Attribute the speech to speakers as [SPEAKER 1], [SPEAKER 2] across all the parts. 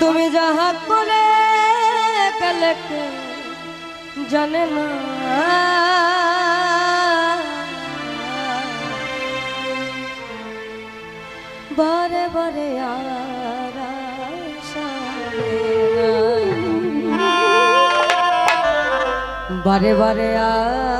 [SPEAKER 1] তুমি যাহা করে গেলে কে জানে না বারে বারে আর। বারে বারে আর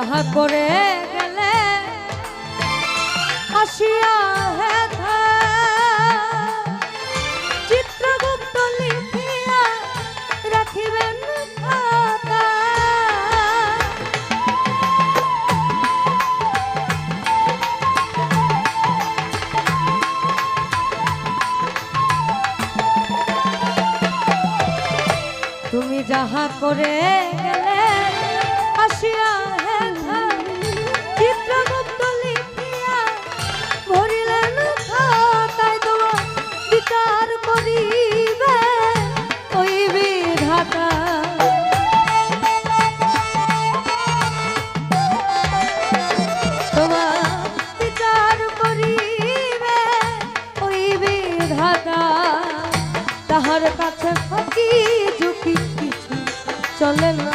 [SPEAKER 1] যাহা করে তাহার কাছে ফাঁকি ঝুঁকি কিছু চলে না।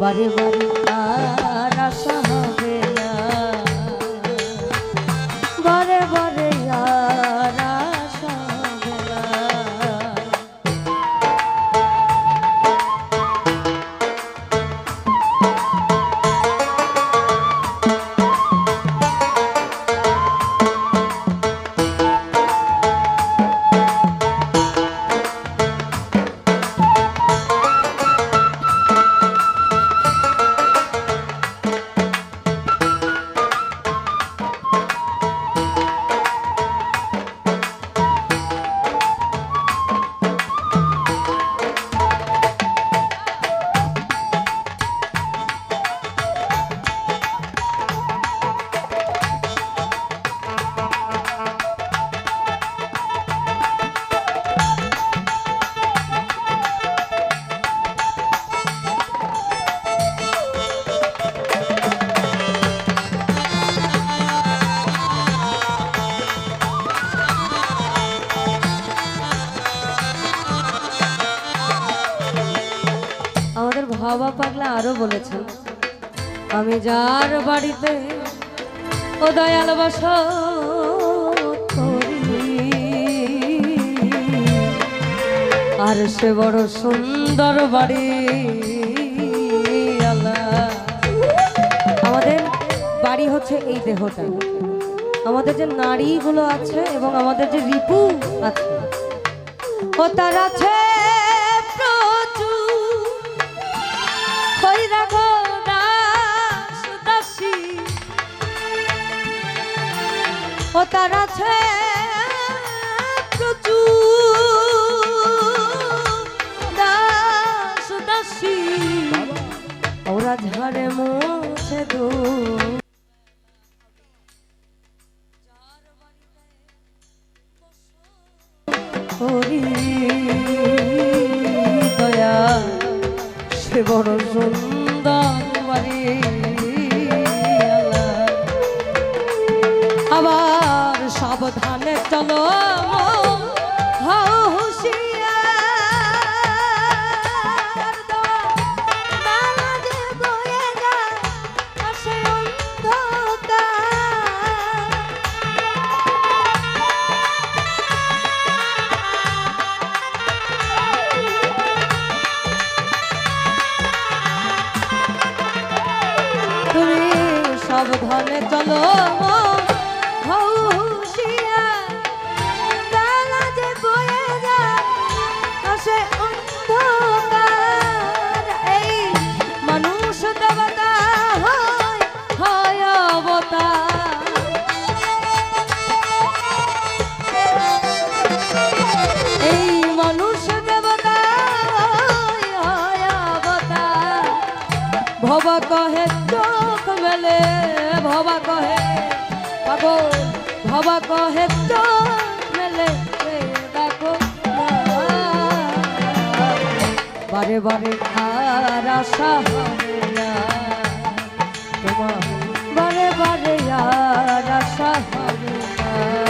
[SPEAKER 1] বারে বারে ভাবা পাগলা আরও বলেছেন, আমি যার বাড়িতে ও দয়াল বস আর সে বড় সুন্দর বাড়ি আমাদের বাড়ি হচ্ছে এই দেহটা। আমাদের যে নারীগুলো আছে এবং আমাদের যে রিপু আছে, ও তার আছে ও তার আছে প্রচুর। দাস দাসী, ওরা ঝাড়ে মোছে দো দয়া, সে বড় সুন্দর বাড়ি। সাবধানে চলো ভবা কহে, চোখ মেলে, ভবা কহে। পাগল, ভবা কহে, চোখ মেলে দেখো বারে বারে আর আশা তোমার বারে বারে আর আশা হবে না।